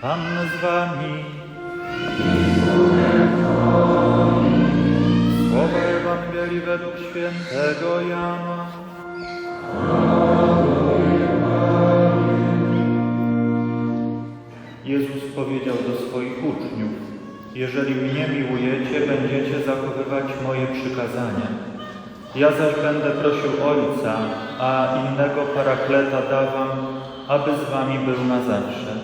Pan z wami. Słowa Ewangelii według świętego Jana. Jezus powiedział do swoich uczniów: Jeżeli mnie miłujecie, będziecie zachowywać moje przykazania. Ja zaś będę prosił Ojca, a innego parakleta dawam, aby z wami był na zawsze.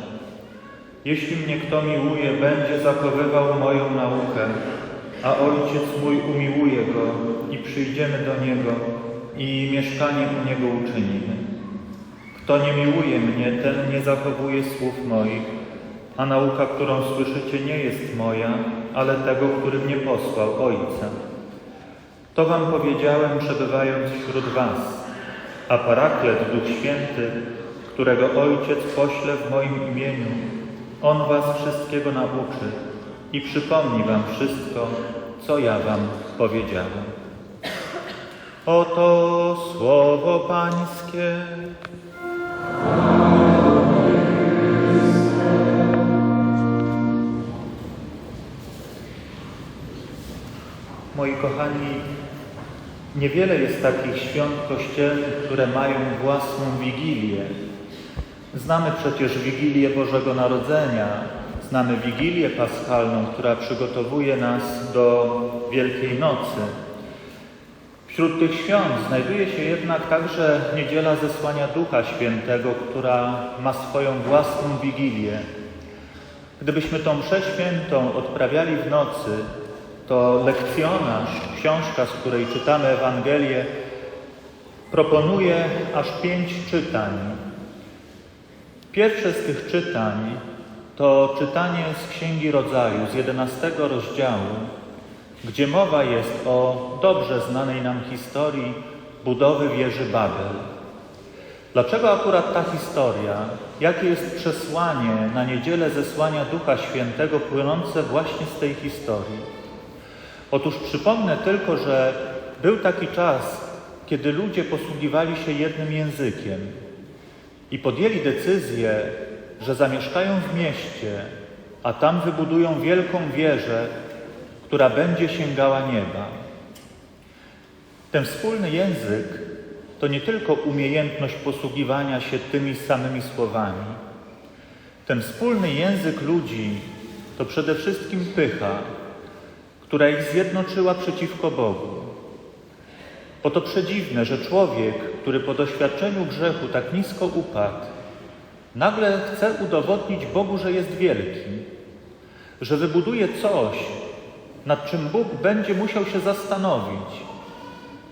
Jeśli mnie kto miłuje, będzie zachowywał moją naukę, a Ojciec mój umiłuje go i przyjdziemy do Niego i mieszkanie u Niego uczynimy. Kto nie miłuje mnie, ten nie zachowuje słów moich, a nauka, którą słyszycie, nie jest moja, ale tego, który mnie posłał, Ojca. To wam powiedziałem, przebywając wśród was, a Paraklet, Duch Święty, którego Ojciec pośle w moim imieniu, On was wszystkiego nauczy i przypomni wam wszystko, co ja wam powiedziałem. Oto słowo Pańskie. Moi kochani, niewiele jest takich świąt kościelnych, które mają własną wigilię. Znamy przecież Wigilię Bożego Narodzenia, znamy Wigilię Paschalną, która przygotowuje nas do Wielkiej Nocy. Wśród tych świąt znajduje się jednak także Niedziela Zesłania Ducha Świętego, która ma swoją własną Wigilię. Gdybyśmy tą mszę świętą odprawiali w nocy, to lekcjonarz, książka, z której czytamy Ewangelię, proponuje aż pięć czytań. Pierwsze z tych czytań to czytanie z Księgi Rodzaju, z jedenastego rozdziału, gdzie mowa jest o dobrze znanej nam historii budowy wieży Babel. Dlaczego akurat ta historia? Jakie jest przesłanie na niedzielę zesłania Ducha Świętego płynące właśnie z tej historii? Otóż przypomnę tylko, że był taki czas, kiedy ludzie posługiwali się jednym językiem i podjęli decyzję, że zamieszkają w mieście, a tam wybudują wielką wieżę, która będzie sięgała nieba. Ten wspólny język to nie tylko umiejętność posługiwania się tymi samymi słowami. Ten wspólny język ludzi to przede wszystkim pycha, która ich zjednoczyła przeciwko Bogu. Bo to przedziwne, że człowiek, który po doświadczeniu grzechu tak nisko upadł, nagle chce udowodnić Bogu, że jest wielki, że wybuduje coś, nad czym Bóg będzie musiał się zastanowić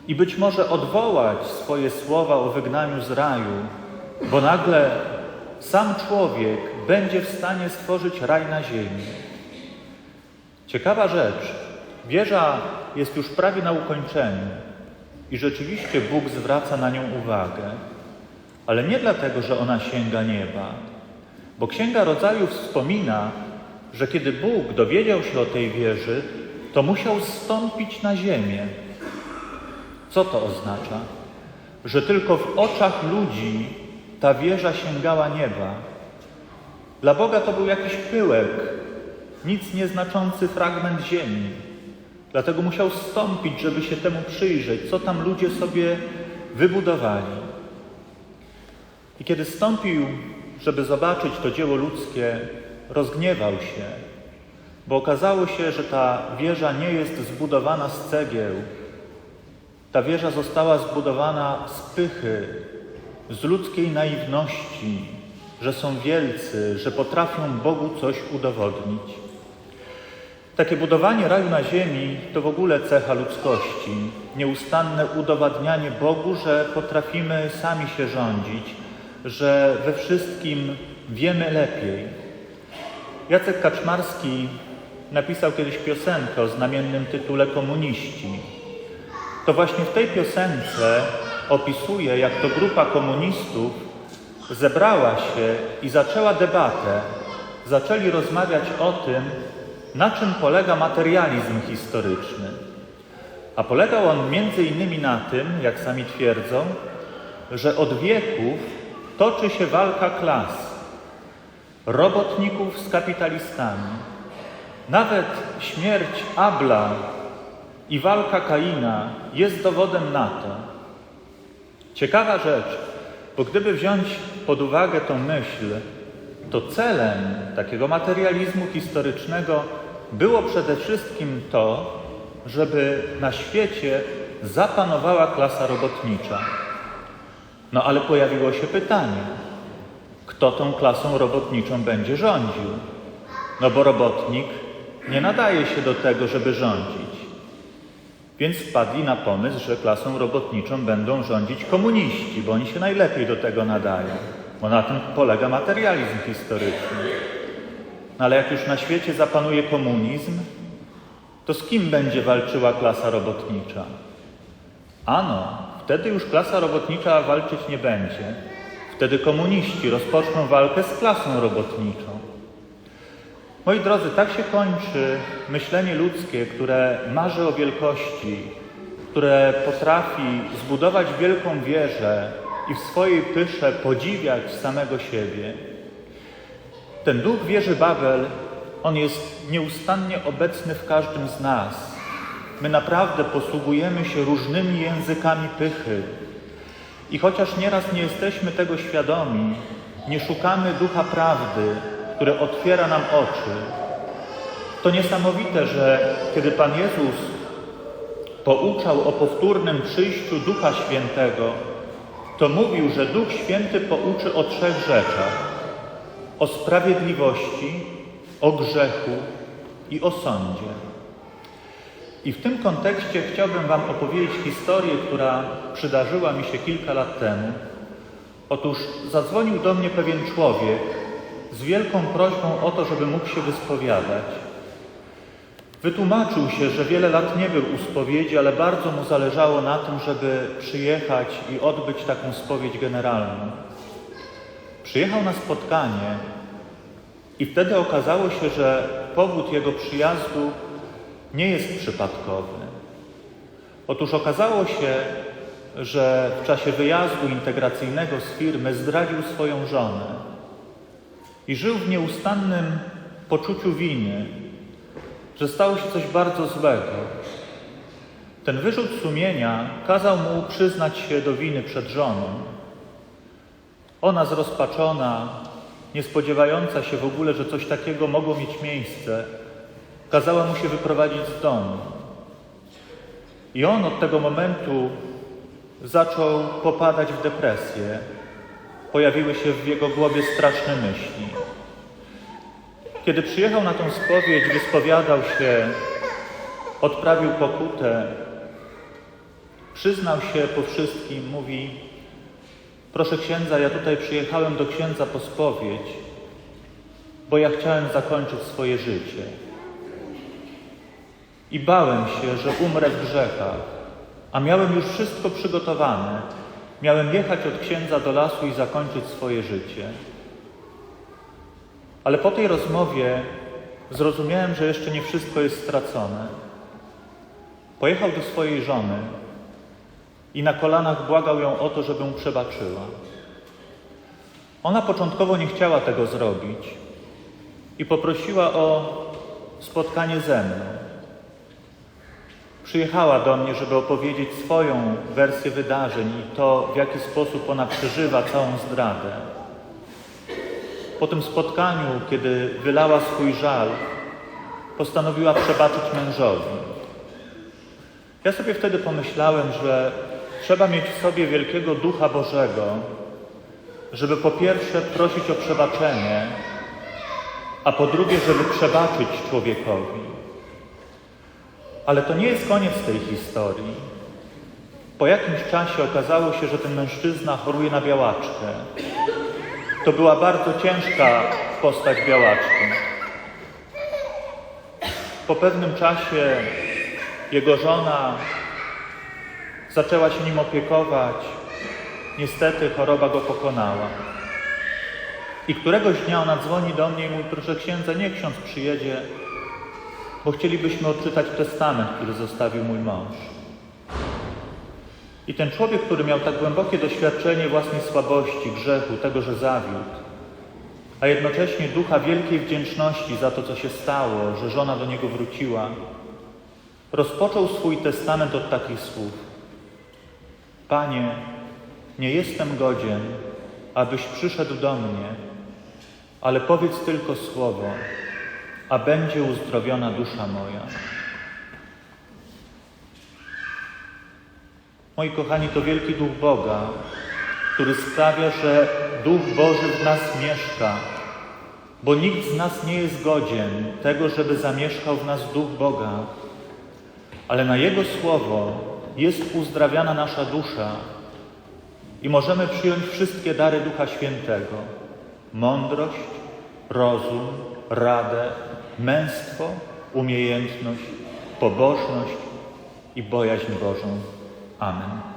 i być może odwołać swoje słowa o wygnaniu z raju, bo nagle sam człowiek będzie w stanie stworzyć raj na ziemi. Ciekawa rzecz, wieża jest już prawie na ukończeniu i rzeczywiście Bóg zwraca na nią uwagę, ale nie dlatego, że ona sięga nieba, bo Księga Rodzaju wspomina, że kiedy Bóg dowiedział się o tej wieży, to musiał zstąpić na ziemię. Co to oznacza? Że tylko w oczach ludzi ta wieża sięgała nieba. Dla Boga to był jakiś pyłek, nic nieznaczący fragment ziemi. Dlatego musiał stąpić, żeby się temu przyjrzeć, co tam ludzie sobie wybudowali. I kiedy stąpił, żeby zobaczyć to dzieło ludzkie, rozgniewał się, bo okazało się, że ta wieża nie jest zbudowana z cegieł. Ta wieża została zbudowana z pychy, z ludzkiej naiwności, że są wielcy, że potrafią Bogu coś udowodnić. Takie budowanie raju na ziemi to w ogóle cecha ludzkości, nieustanne udowadnianie Bogu, że potrafimy sami się rządzić, że we wszystkim wiemy lepiej. Jacek Kaczmarski napisał kiedyś piosenkę o znamiennym tytule Komuniści. To właśnie w tej piosence opisuje, jak to grupa komunistów zebrała się i zaczęła debatę. Zaczęli rozmawiać o tym, na czym polega materializm historyczny. A polegał on między innymi na tym, jak sami twierdzą, że od wieków toczy się walka klas. robotników z kapitalistami. Nawet śmierć Abla i walka Kaina jest dowodem na to. Ciekawa rzecz, bo gdyby wziąć pod uwagę tą myśl, to celem takiego materializmu historycznego było przede wszystkim to, żeby na świecie zapanowała klasa robotnicza. No ale pojawiło się pytanie, kto tą klasą robotniczą będzie rządził? No bo robotnik nie nadaje się do tego, żeby rządzić. Więc wpadli na pomysł, że klasą robotniczą będą rządzić komuniści, bo oni się najlepiej do tego nadają, bo na tym polega materializm historyczny. No ale jak już na świecie zapanuje komunizm, to z kim będzie walczyła klasa robotnicza? Ano, wtedy już klasa robotnicza walczyć nie będzie. Wtedy komuniści rozpoczną walkę z klasą robotniczą. Moi drodzy, tak się kończy myślenie ludzkie, które marzy o wielkości, które potrafi zbudować wielką wieżę i w swojej pysze podziwiać samego siebie. Ten duch wieży Babel, on jest nieustannie obecny w każdym z nas. My naprawdę posługujemy się różnymi językami pychy. I chociaż nieraz nie jesteśmy tego świadomi, nie szukamy ducha prawdy, który otwiera nam oczy. To niesamowite, że kiedy Pan Jezus pouczał o powtórnym przyjściu Ducha Świętego, to mówił, że Duch Święty pouczy o trzech rzeczach: o sprawiedliwości, o grzechu i o sądzie. I w tym kontekście chciałbym Wam opowiedzieć historię, która przydarzyła mi się kilka lat temu. Otóż zadzwonił do mnie pewien człowiek, z wielką prośbą o to, żeby mógł się wyspowiadać. Wytłumaczył się, że wiele lat nie był u spowiedzi, ale bardzo mu zależało na tym, żeby przyjechać i odbyć taką spowiedź generalną. Przyjechał na spotkanie i wtedy okazało się, że powód jego przyjazdu nie jest przypadkowy. Otóż okazało się, że w czasie wyjazdu integracyjnego z firmy zdradził swoją żonę i żył w nieustannym poczuciu winy, że stało się coś bardzo złego. Ten wyrzut sumienia kazał mu przyznać się do winy przed żoną. Ona zrozpaczona, nie spodziewająca się w ogóle, że coś takiego mogło mieć miejsce, kazała mu się wyprowadzić z domu. I on od tego momentu zaczął popadać w depresję, pojawiły się w jego głowie straszne myśli. Kiedy przyjechał na tą spowiedź, wyspowiadał się, odprawił pokutę, przyznał się po wszystkim, mówi: Proszę księdza, ja tutaj przyjechałem do księdza po spowiedź, bo ja chciałem zakończyć swoje życie. I bałem się, że umrę w grzechach, a miałem już wszystko przygotowane Miałem jechać od księdza do lasu i zakończyć swoje życie. Ale po tej rozmowie zrozumiałem, że jeszcze nie wszystko jest stracone. Pojechał do swojej żony i na kolanach błagał ją o to, żeby mu przebaczyła. Ona początkowo nie chciała tego zrobić i poprosiła o spotkanie ze mną. Przyjechała do mnie, żeby opowiedzieć swoją wersję wydarzeń i to, w jaki sposób ona przeżywa całą zdradę. Po tym spotkaniu, kiedy wylała swój żal, postanowiła przebaczyć mężowi. Ja sobie wtedy pomyślałem, że trzeba mieć w sobie wielkiego ducha Bożego, żeby po pierwsze prosić o przebaczenie, a po drugie, żeby przebaczyć człowiekowi. Ale to nie jest koniec tej historii. Po jakimś czasie okazało się, że ten mężczyzna choruje na białaczkę. To była bardzo ciężka postać białaczki. Po pewnym czasie jego żona zaczęła się nim opiekować. Niestety choroba go pokonała. I któregoś dnia ona dzwoni do mnie i mówi, proszę księdza, nie ksiądz przyjedzie, bo chcielibyśmy odczytać testament, który zostawił mój mąż. I ten człowiek, który miał tak głębokie doświadczenie własnej słabości, grzechu, tego, że zawiódł, a jednocześnie ducha wielkiej wdzięczności za to, co się stało, że żona do niego wróciła, rozpoczął swój testament od takich słów. Panie, nie jestem godzien, abyś przyszedł do mnie, ale powiedz tylko słowo, a będzie uzdrowiona dusza moja. Moi kochani, to wielki duch Boga, który sprawia, że duch Boży w nas mieszka, bo nikt z nas nie jest godzien tego, żeby zamieszkał w nas duch Boga, ale na Jego słowo jest uzdrawiana nasza dusza i możemy przyjąć wszystkie dary Ducha Świętego: mądrość, rozum, radę, męstwo, umiejętność, pobożność i bojaźń Bożą. Amen.